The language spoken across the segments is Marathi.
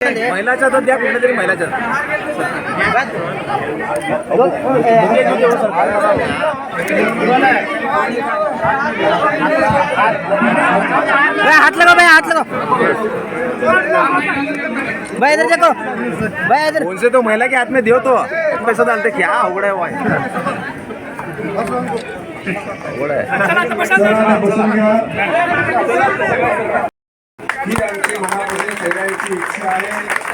महिलाच्या तर द्या कुठल्या तरी महिलाच्या भाई हाथ लगाओ भाई हाथ लगाओ भाई इधर देखो. भाई इधर. उनसे तो महिला के हाथ में दियो तो पैसा डालते क्या अवघड आहे वाय अवघड आहे बसून घ्या ही आमची मनामध्ये सगळ्यांची इच्छा आहे.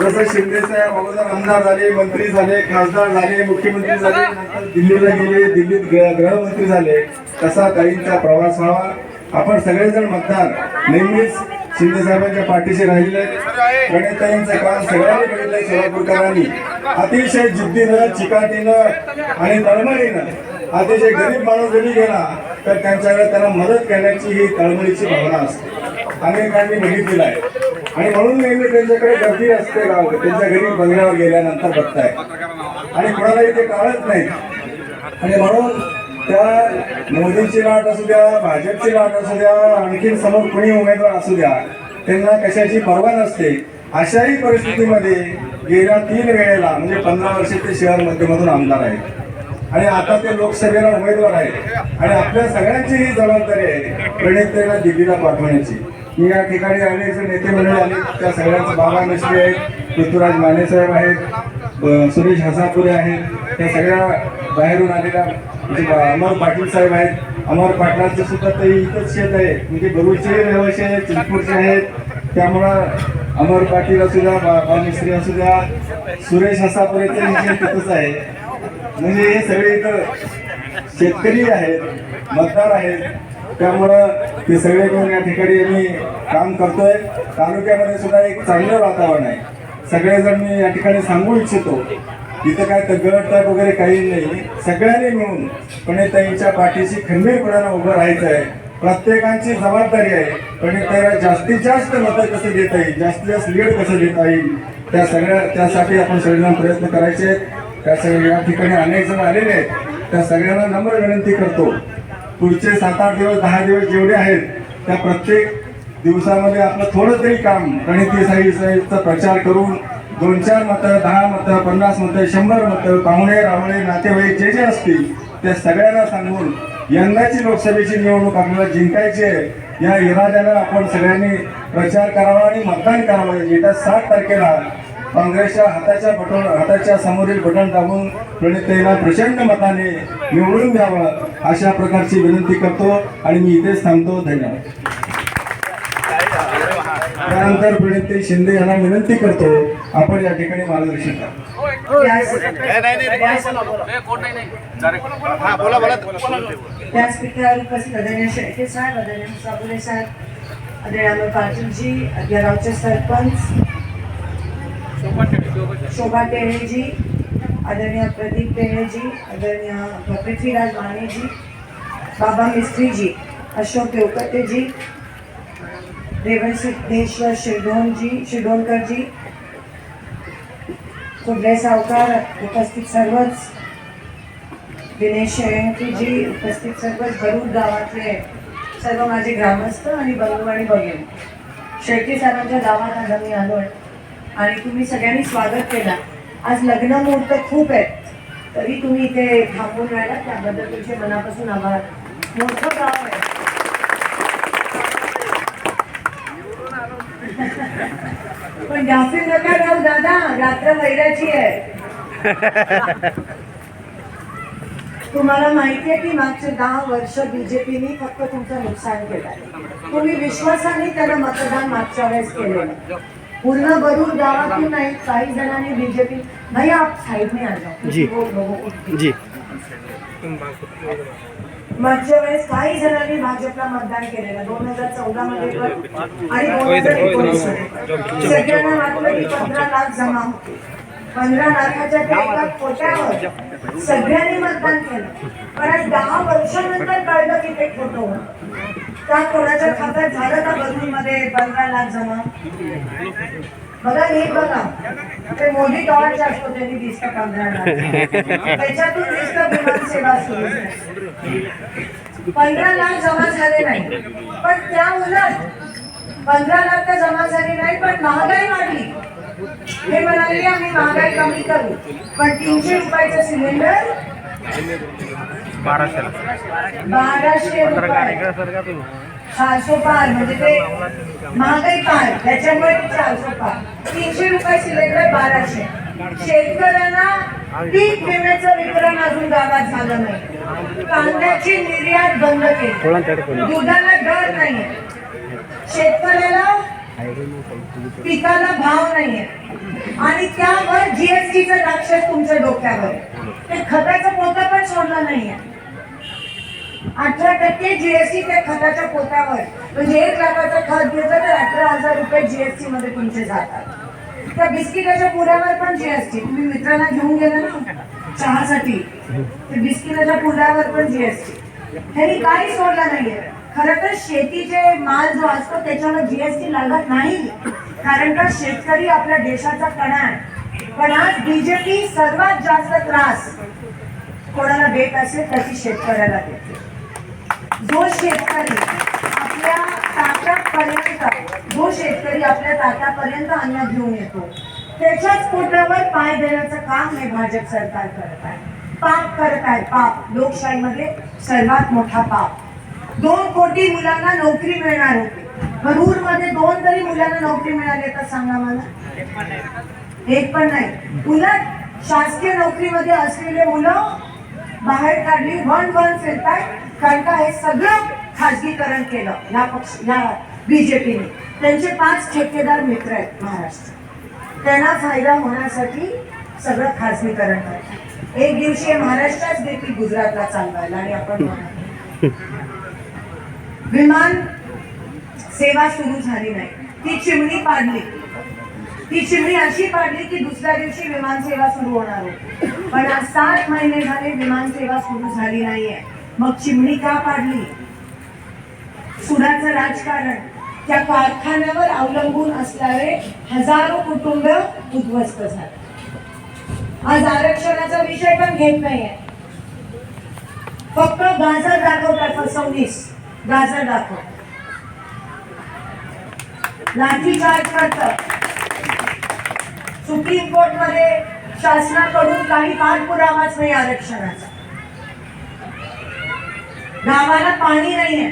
जसं शिंदे साहेब अगोदर आमदार झाले मंत्री झाले खासदार झाले मुख्यमंत्री झाले नंतर दिल्लीला गेले दिल्लीत गृहमंत्री झाले. तसा काहींचा प्रवास व्हावा. आपण सगळेजण मतदार. नेहमीच शिंदे साहेबांच्या पाठीशी राहिले गणिताईंचं काम सगळ्यांनी बघितलंय सोलापूरकरांनी अतिशय जिद्दीनं चिकाटीनं आणि तळमळीनं. अतिशय गरीब माणूस जरी गेला तर त्यांच्याकडे त्यांना मदत करण्याची ही तळमळीची भावना असते. अनेकांनी बघितलेला आहे. आणि म्हणून नेहमी त्यांच्याकडे गर्दी असते गाव त्यांच्या घरी बंगल्यावर गेल्यानंतर बघताय. आणि कोणालाही ते कळत नाही. आणि म्हणून त्या मोदीची लाट असू द्या भाजपची लाट असू द्या आणखीन समोर कुणी उमेदवार असू द्या त्यांना कशाची पर्वा नसते. अशाही परिस्थितीमध्ये गेल्या तीन वेळेला म्हणजे पंधरा वर्ष ते शहर मध्यमधून आमदार आहेत. आणि आता ते लोकसभेला उमेदवार आहेत. आणि आपल्या सगळ्यांची ही जबाबदारी आहे प्रणितेला दिल्लीला पाठवण्याची. मी या ठिकाणी आले जे नेते मंडळी आले त्या सगळ्यांचं बाबा मिश्री आहेत पृथ्वीराज माने साहेब आहेत सुरेश हसापुरे आहेत त्या सगळ्या बाहेरून आलेल्या म्हणजे बा- अमर पाटील साहेब आहेत. अमर पाटलांचं सुद्धा ते इथंच शेत आहे. म्हणजे गरुडचे रहिवासी आहेत चिंतपूरचे आहेत. त्यामुळं अमर पाटील असू द्या बा बा मिस्त्री असू द्या सुरेश हसापुरेचे हे तिथंच आहे. म्हणजे हे सगळे इथं शेतकरी आहेत मतदार आहेत. त्यामुळं ते सगळे मिळून या ठिकाणी आम्ही काम करतोय. तालुक्यामध्ये सुद्धा एक चांगलं वातावरण आहे. सगळेजण मी या ठिकाणी सांगू इच्छितो. इथं काय तगड तट वगैरे काही नाही. सगळ्यांनी मिळून प्रणिताईंच्या पाठीशी खंबीरपणानं उभं राहायचं आहे प्रत्येकाची जबाबदारी आहे. पण त्याला जास्तीत जास्त मतं कसं देता येईल? जास्तीत जास्त लीड कसं देता येईल? त्या सगळ्या त्यासाठी आपण सगळेजण प्रयत्न करायचे आहेत. त्या सगळ्या या ठिकाणी अनेक जण आलेले आहेत. त्या सगळ्यांना नम्र विनंती करतो. पुढचे सात आठ दिवस दहा दिवस जेवढे आहेत त्या प्रत्येक दिवसामध्ये आपलं थोडं तरी काम गणिती साईचा प्रचार करून दोन चार मतं दहा मतं पन्नास मतं शंभर मतं पाहुणे रावळे नातेवाईक जे जे असतील त्या सगळ्यांना सांगून यंदाची लोकसभेची निवडणूक आपल्याला जिंकायची आहे. या इराद्यानं आपण सगळ्यांनी प्रचार करावा आणि मतदान करावं. येत्या सात तारखेला काँग्रेसच्या हाताच्या बटन हाताच्या समोरील बटन दाबून प्रणिताईला प्रचंड मताने निवडून द्यावं अशा प्रकारची विनंती करतो आणि मी इथेच थांबतो. धन्यवाद. त्यानंतर प्रणिती शिंदे यांना विनंती करतो आपण या ठिकाणी मार्गदर्शन करा. हा बोला बोला. व्यासपीठावर उपस्थित आदरणीय शेळके साहेब आदरणीय मुसापुरे साहेब आदरणीय अमर पाटीलजी सरपंच शोभा टेळेजी आदरणीय प्रदीप टेळेजी आदरणीय पृथ्वीराज मानेजी बाबा मिस्त्रीजी अशोक देवकतेजी रेवण सिद्धेश्वर शिरडोनजी शिरडोणकरजी कुबले सावकार उपस्थित सर्वच दिनेश शेळकेजी उपस्थित सर्वच भरूच गावातले सर्व माझे ग्रामस्थ आणि बंधू आणि बघेन शेळके सरांच्या गावात आज आम्ही आलो आणि तुम्ही सगळ्यांनी स्वागत केला. आज लग्न मुहूर्त खूप आहेत. तरी तुम्ही इथे थांबून राहिला त्याबद्दल तुमचे मनापासून आभार. मोठं गाव आहे. पण जास्ती नका राहू दादा रात्र वैराची आहे. तुम्हाला माहिती आहे की मागचे दहा वर्ष बीजेपीने फक्त तुमचं नुकसान केलं. तुम्ही विश्वासाने त्याला मतदान मागच्या वेळेस केलेलं. पूर्ण भरून गावातून नाही काही जणांनी बीजेपी भैया आप साइड में आ जाओ. जी. जी. मागच्या वेळेस काही जणांनी भाजपला मतदान केलेलं. दोन हजार चौदा मध्ये पण आणि दोन हजार एकोणीसमध्ये. सगळ्यांना वाटलं की पंधरा लाख जमा होते पंधरा लाखाच्या त्या एका कोट्यावर सगळ्यांनी मतदान केलं. पण आज दहा वर्षानंतर कळलं की ते खोटं होतं. त्या कोणाच्या खात्यात झालं का बदलून मध्ये पंधरा लाख जमा. बघा नीट बघा. ते मोदी टॉर्च असतो त्यांनी दिसतं पंधरा लाख. त्याच्यातून दिसतं विमान सेवा सुरू पंधरा लाख जमा झाले नाही. पण त्या उलट पंधरा लाख तर जमा झाले नाही पण महागाई वाढली. हे म्हणाले आम्ही महागाई कमी करू. पण तीनशे रुपयाचं सिलेंडर बाराशेला. बाराशे रुपये. चारशे पार म्हणजे ते महागाई पार. त्याच्यामुळे चारशे पार. तीनशे रुपये सिलेंडर बाराशे. शेतकऱ्यांना पीक विम्याचं वितरण अजून गावात झालं नाही. कांद्याची निर्यात बंद केली. दुधाला दर नाहीये शेतकऱ्याला पिकाला भाव नाहीये आणि त्यावर जीएसटीचं राक्षस तुमच्या डोक्यावर. ते खताचं पोतं पण सोडलं नाहीये अठरा टक्के जीएसटी त्या खताच्या पोत्यावर म्हणजे एक लाखाचं खत घेतलं तर अठरा हजार रुपये जीएसटी मध्ये तुमचे जातात. त्या बिस्किटाच्या पुरावर पण जीएसटी तुम्ही मित्रांना घेऊन गेला ना चहासाठी ते बिस्किटाच्या पुरावर पण जीएसटी ह्यानी काही सोडलं नाहीये. खरं तर शेतीचे माल जो असतो त्याच्यावर जीएसटी लागत नाही. कारण का शेतकरी आपल्या देशाचा कणा आहे पण आज बीजेपी सर्वात जास्त त्रास कोणाला देत असेल त्याची शेतकऱ्याला देते जो शेतकरी आपल्या ताटापर्यंत जो शेतकरी आपल्या ताटापर्यंत अन्न घेऊन येतो त्याच्याच पोटावर पाय देण्याचं काम हे भाजप सरकार करत आहे. पाप करत आहे पाप. लोकशाहीमध्ये सर्वात मोठा पाप. दोन कोटी मुलांना नोकरी मिळणार होती. भरूरमध्ये दोन तरी मुलांना नोकरी मिळाली तर सांगा मला. एक पण नाही. उलट शासकीय नोकरीमध्ये असलेले मुलं बाहेर काढली वन वन फिरतायत. कारण का हे सगळं खाजगीकरण केलं या पक्ष या बीजेपीने त्यांचे पाच ठेकेदार मित्र आहेत महाराष्ट्र. त्यांना फायदा होण्यासाठी सगळं खाजगीकरण करतात. एक दिवशी महाराष्ट्रात महाराष्ट्राच देखील गुजरातला चालवायला आणि आपण विमान सेवा सुरू झाली नाही. ती चिमणी पाडली. ती चिमणी अशी पाडली की दुसऱ्या दिवशी विमान सेवा सुरू होणार होती. पण आज सात महिने झाले विमान सेवा सुरू झाली नाहीये. मग चिमणी का पाडली? सुडाचं राजकारण त्या कारखान्यावर अवलंबून असणारे हजारो कुटुंब उद्ध्वस्त झाले. आज आरक्षणाचा विषय पण घेत नाहीये. फक्त गाजर दाखवतात फसवणीस गाजर दाखव. लाठी चार्ज करतात सुप्रीम कोर्टमध्ये शासनाकडून काही पाठपुरावाच नाही आरक्षणाचा. गावाला पाणी नाही आहे.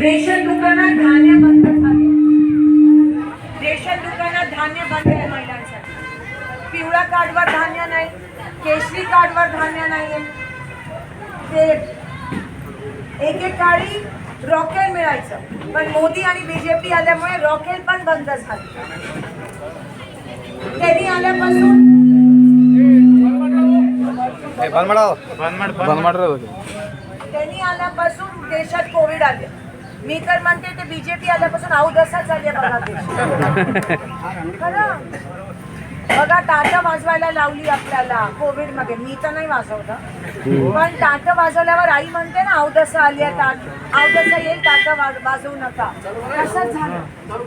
रेशन दुकानात धान्य बंद रेशन दुकानात धान्य बंद आहे महिलांसाठी. पिवळ्या कार्डवर धान्य नाही केशरी कार्डवर धान्य नाही ते एक एक काळी रॉकेल मिळायचं. पण मोदी आणि बीजेपी आल्यामुळे रॉकेल पण बंद झाली. त्यांनी आल्यापासून त्यांनी आल्यापासून देशात कोविड आले मी तर म्हणते ते बीजेपी आल्यापासून अवदसा झाली आहे बघा बघा टाटा वाजवायला लावली आपल्याला कोविडमध्ये मी तर नाही वाजवलं. पण टाटा वाजवल्यावर आई म्हणते ना अवदसा आली आहे ताट अवदसा येईल टाटा वाज- वाजवू नका. तसंच झालं.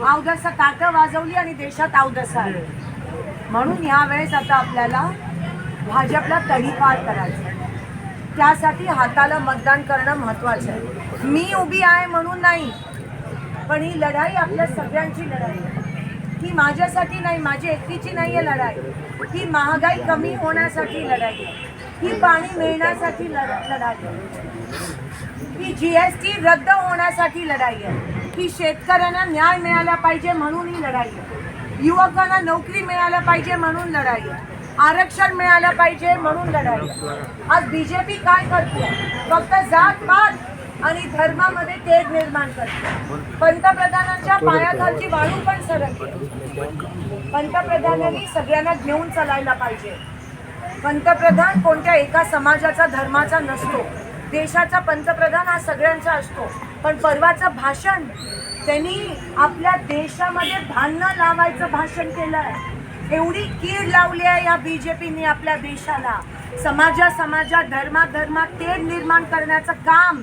अवदसा टाटा वाजवली आणि देशात अवदसा आली. म्हणून यावेळेस आता आपल्याला भाजपला तडीपार करायचं. त्यासाठी हाताला मतदान करणं महत्त्वाचं आहे. मी उभी आहे म्हणून नाही पण ही लढाई आपल्या सगळ्यांची लढाई आहे. ही माझ्यासाठी नाही माझी एकटीची नाही आहे लढाई. ही महागाई कमी होण्यासाठी लढाई आहे. ही पाणी मिळण्यासाठी लढाई आहे. ही जी एस टी रद्द होण्यासाठी लढाई आहे. ही शेतकऱ्यांना न्याय मिळाला पाहिजे म्हणून ही लढाई आहे. युवकांना नोकरी मिळायला पाहिजे म्हणून लढाई आहे. आरक्षण मिळालं पाहिजे म्हणून लढाई. बी जे पी काय करते फक्त जात पात आणि धर्मामध्ये तेढ निर्माण करते पंतप्रधानांच्या पायाखालची वाळू पण सरकते पंतप्रधानांनी सगळ्यांना घेऊन चालायला पाहिजे. पंतप्रधान कोणत्या एका समाजाचा धर्माचा नसतो. देशाचा पंतप्रधान हा सगळ्यांचा असतो. पण परवाचं भाषण त्यांनी आपल्या देशामध्ये भांडणं लावायचं भाषण केलं आहे एवढी कीड लावली आहे या बीजेपीने आपल्या देशाला. समाजा समाजात धर्मा धर्मात तेढ निर्माण करण्याचं काम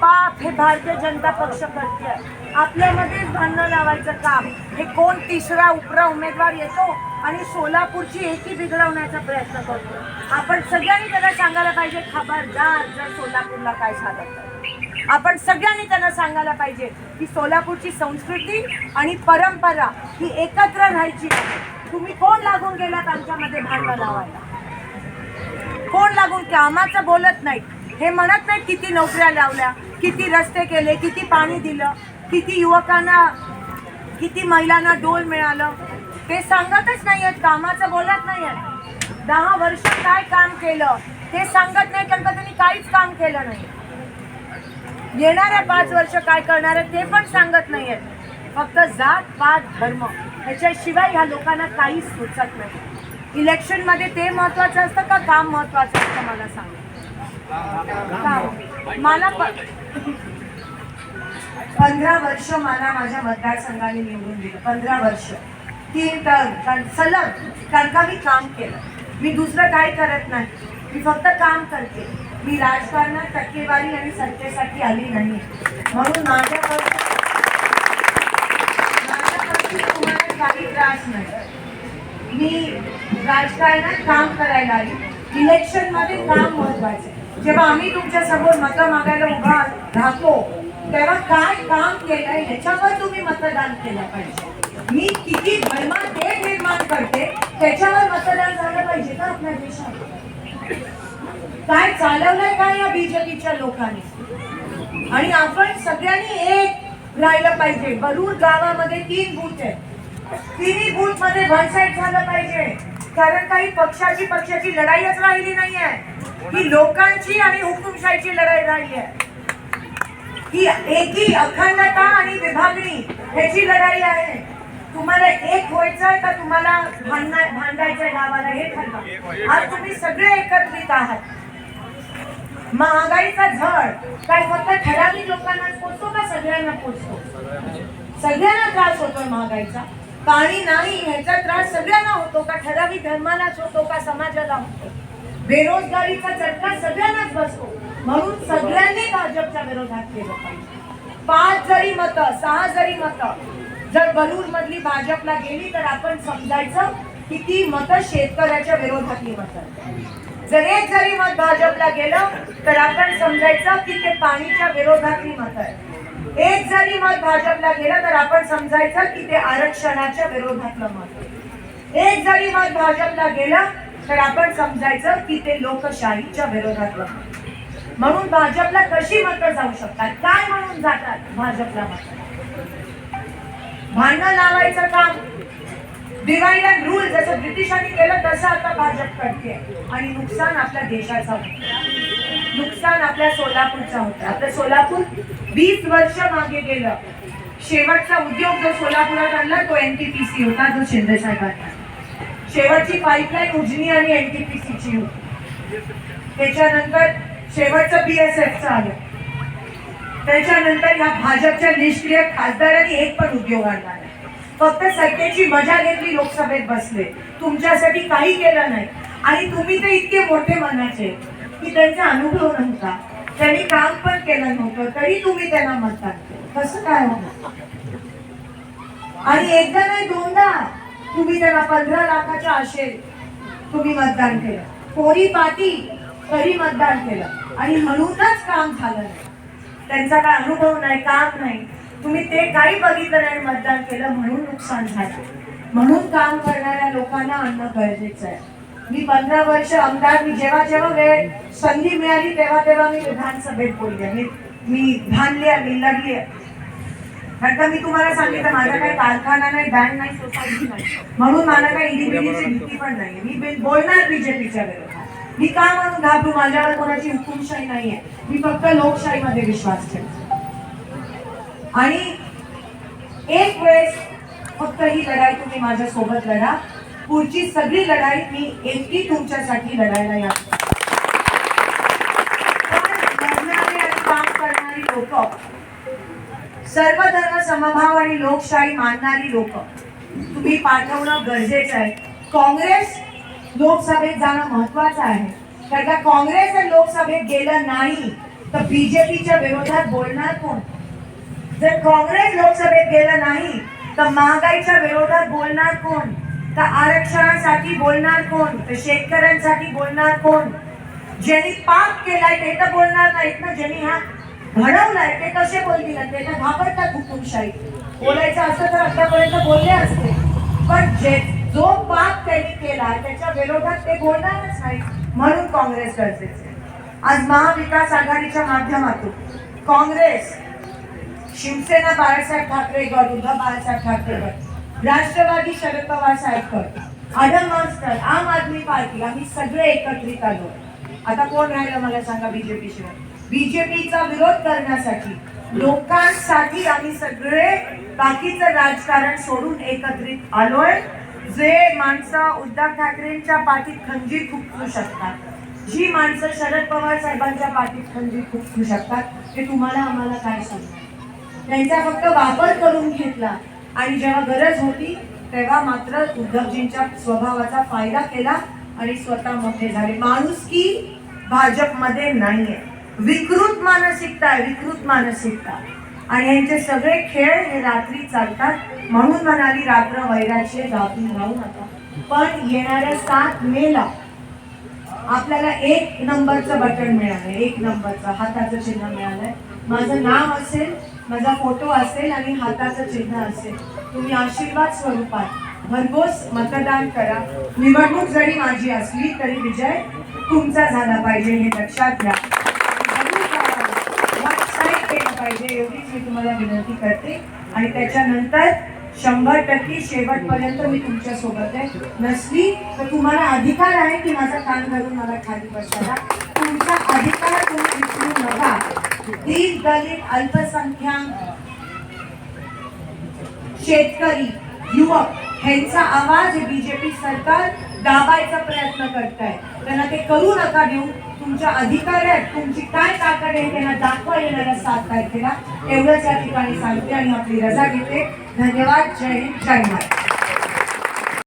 पाप हे भारतीय जनता पक्ष करते आपल्यामध्येच भांडणं लावायचं काम. हे कोण तिसरा उपरा उमेदवार येतो आणि सोलापूरची एकी बिघडवण्याचा प्रयत्न करतो? आपण सगळ्यांनी त्याला सांगायला पाहिजे खबरदार जर सोलापूरला काय झालं तर. आपण सगळ्यांनी त्यांना सांगायला पाहिजे की सोलापूरची संस्कृती आणि परंपरा ही एकत्र राहायची तुम्ही कोण लागून गेलात आमच्यामध्ये भांडणं लावायला? कोण लागून कामाचं बोलत नाही. हे म्हणत नाही किती नोकऱ्या लावल्या किती रस्ते केले किती पाणी दिलं किती युवकांना किती महिलांना डोल मिळालं. ते सांगतच नाही आहेत कामाचं बोलत नाही आहेत दहा वर्ष काय काम केलं ते सांगत नाही कारण का त्यांनी काहीच काम केलं नाही. येणाऱ्या पाच वर्ष काय करणार आहे ते पण सांगत नाही आहेत फक्त जात पात धर्म ह्याच्याशिवाय ह्या लोकांना काहीच सुचत नाही. इलेक्शनमध्ये ते महत्वाचं असतं का काम महत्वाचं असतं मला सांग. मला पंधरा वर्ष मला माझ्या मतदारसंघाने निवडून दिलं. पंधरा वर्ष. तीन टर्म सलग. कारण का मी काम केलं. मी दुसरं काय करत नाही. मी फक्त काम करते. मी राजकारणात टक्केवारी आणि सत्तेसाठी आली नाही. म्हणून माझ्याकडून तुम्हाला काही त्रास नाही. मी राजकारणात काम करायला आली. इलेक्शनमध्ये काम महत्त्वाचे जेव्हा आम्ही तुमच्यासमोर मतं मागायला उभा राहतो तेव्हा काय काम केलंय ह्याच्यावर तुम्ही मतदान केलं पाहिजे. मी किती धर्मात निर्माण करते त्याच्यावर मतदान झालं पाहिजे का आपल्या देशात? काय चालवलंय काय या बीजेपीच्या लोकांनी? आणि आपण सगळ्यांनी एक राहिलं पाहिजे. बरूर गावामध्ये तीन बूथ आहेत. तिन्ही बूथमध्ये भरसाईट झालं पाहिजे. कारण काही पक्षाची पक्षाची लढाईच राहिली नाहीये. ही लोकांची आणि हुकुमशाहीची लढाई राहिली आहे. ही एकी अखंडता आणि विभागणी ह्याची लढाई आहे. तुम्हाला एक व्हायचंय का तुम्हाला भांडायचंय गावाला? हे ठरवा. आज तुम्ही सगळे एकत्रित आहात. महागाईचा झड काय फक्त ठराविक लोकांना पोचतो का सगळ्यांना पोचतो? सगळ्यांना त्रास होतोय महागाईचा. पाणी नाही ह्याचा त्रास सगळ्यांना होतो का? ठराविक धर्मालाच होतो का? समाजाला होतो. बेरोजगारीचा चटका सगळ्यांनाच बसतो. म्हणून सगळ्यांनी भाजपच्या विरोधात केलं पाहिजे. पाच जरी मतं सहा जरी मतं जर बलूर मधली भाजपला गेली तर आपण समजायचं की ती मतं शेतकऱ्याच्या विरोधातली मत जर एक जरी मत भाजपला गेलं तर आपण समजायचं की ते पाणीच्या विरोधातली मत आहे एक जरी मत भाजपला गेलं तर आपण समजायचं की ते आरक्षणाच्या विरोधातलं मत एक जरी मत भाजपला गेलं तर आपण समजायचं की ते लोकशाहीच्या विरोधातलं मत म्हणून भाजपला कशी मतं जाऊ शकतात? काय म्हणून जातात भाजपला मत? भांडण लावायचं काम? डिवाइड अँड रूल जसं ब्रिटिशांनी केलं तसं आता भाजप करते. आणि नुकसान आपल्या देशाचं होतं. नुकसान आपल्या सोलापूरचा होतं. आपलं सोलापूर वीस वर्ष मागे गेलं. शेवटचा उद्योग जो सोलापुरात आणला तो एनटीपीसी होता जो शिंदे साहेबांचा. शेवटची पाईपलाईन उजनी आणि एनटीपीसीची होती. त्याच्यानंतर शेवटचं बीएसएफचं आलं. त्याच्यानंतर या भाजपच्या निष्क्रिय खासदारांनी एक पण उद्योग आणला फक्त सत्तेची मजा घेतली लोकसभेत बसले. तुमच्यासाठी काही केलं नाही. आणि तुम्ही ते इतके मोठे मनाचे. की त्यांचा अनुभव नव्हता. त्यांनी काम पण केलं नव्हतं. तरी तुम्ही त्यांना म्हणता कसं काय होणार? आणि एकदा नाही दोनदा तुम्ही त्यांना पंधरा लाखाच्या आशे तुम्ही मतदान केलं. कोरी पाटी तरी मतदान केलं. आणि म्हणूनच काम झालं नाही. त्यांचा काय अनुभव नाही काम नाही. तुम्ही ते काही बघितलं नाही मतदान केलं म्हणून नुकसान झालं. म्हणून काम करणाऱ्या लोकांना आणणं गरजेचं आहे. मी पंधरा वर्ष आमदार मी जेव्हा जेव्हा वेळ संधी मिळाली तेव्हा तेव्हा मी विधानसभेत बोलले मी मी भांडले मी लढले कारण का मी तुम्हाला सांगितलं माझा काही कारखाना नाही बँक नाही सोसायटी नाही. म्हणून मला काही ईडीबीडीची भीती पण नाही मी बोलणार बीजेपीच्या विरोधात. मी का म्हणून घाबरू? माझ्यावर कोणाची हुकुमशाही नाहीये. मी फक्त लोकशाहीमध्ये विश्वास ठेवतो. आणि एक वेळेस फक्त ही लढाई तुम्ही माझ्या सोबत लढा. पुढची सगळी लढाई मी एकटी तुमच्यासाठी लढायला या. काम करणारी लोक सर्व धर्म समभाव आणि लोकशाही मानणारी लोक तुम्ही पाठवणं गरजेचं आहे. काँग्रेस लोकसभेत जाणं महत्वाचं आहे. कारण का काँग्रेस लोकसभेत गेलं नाही तर बीजेपीच्या विरोधात बोलणार कोण? जर काँग्रेस लोकसभेत गेलं नाही तर महागाईच्या विरोधात बोलणार कोण? तर आरक्षणासाठी बोलणार कोण? तर शेतकऱ्यांसाठी बोलणार कोण? ज्यांनी पाप केलाय ते तर बोलणार नाहीत ना ज्यांनी हा घडवलाय ते कसे बोलतील? ते तर घाबरतात हुकुमशाही. बोलायचं असं तर आतापर्यंत बोलले असते. पण जे जो पाप त्यांनी केला त्याच्या विरोधात ते बोलणारच नाही. म्हणून काँग्रेस गरजेचे आहे. आज महाविकास आघाडीच्या माध्यमातून काँग्रेस शिवसेना बाळासाहेब ठाकरे गट उद्धव बाळासाहेब ठाकरे गट राष्ट्रवादी शरद पवार साहेब गट आडम मास्टर आम आदमी पार्टी आम्ही सगळे एकत्रित आलो. आता कोण राहिलं मला सांगा बीजेपी शिवाय? बीजेपीचा विरोध करण्यासाठी लोकांसाठी आम्ही सगळे बाकीचं राजकारण सोडून एकत्रित आलोय जे माणसं उद्धव ठाकरेंच्या पाठीत खंजीर खुपसू शकतात. जी माणसं शरद पवार साहेबांच्या पाठीत खंजीर खुपसू शकतात ते तुम्हाला आम्हाला काय सांगणार? त्यांचा फक्त वापर करून घेतला. आणि जेव्हा गरज होती तेव्हा मात्र उद्धवजींच्या स्वभावाचा फायदा केला आणि स्वतः मोठे झाले. माणूस की भाजपमध्ये नाहीये. विकृत मानसिकता आहे विकृत मानसिकता. आणि यांचे सगळे खेळ हे रात्री चालतात. म्हणून म्हणाली रात्र वैराचे गावी राहू नका. पण येणाऱ्या सात मेला आपल्याला एक नंबरचं बटन मिळालं एक नंबरचं हाताचं चिन्ह मिळालंय. माझं नाव असेल माझा फोटो असेल आणि हाताचं चिन्ह असेल. तुम्ही आशीर्वाद स्वरूपात भरघोस मतदान करा. निवडणूक जरी माझी असली तरी विजय तुमचा झाला पाहिजे हे लक्षात घ्या. केलं पाहिजे एवढीच मी तुम्हाला विनंती करते. आणि त्याच्यानंतर शंभर टक्के शेवटपर्यंत मी तुमच्यासोबत आहे. नसली तर तुम्हाला अधिकार आहे की माझा कान धरून मला खाली बसायला. तुमचा अधिकार तुम्ही विसरू नका. दीन दलित अल्पसंख्याक शेतकरी युवक ह्यांचा आवाज बीजेपी सरकार दाबायचा प्रयत्न करत आहे त्यांना ते करू नका देऊ. तुमच्या अधिकार आहेत तुमची काय ताकद आहे त्यांना दाखवा येणाऱ्या सात तारखेला. एवढंच या ठिकाणी सांगते आणि आपली रजा घेते. धन्यवाद. जय हिंद. जय महाराज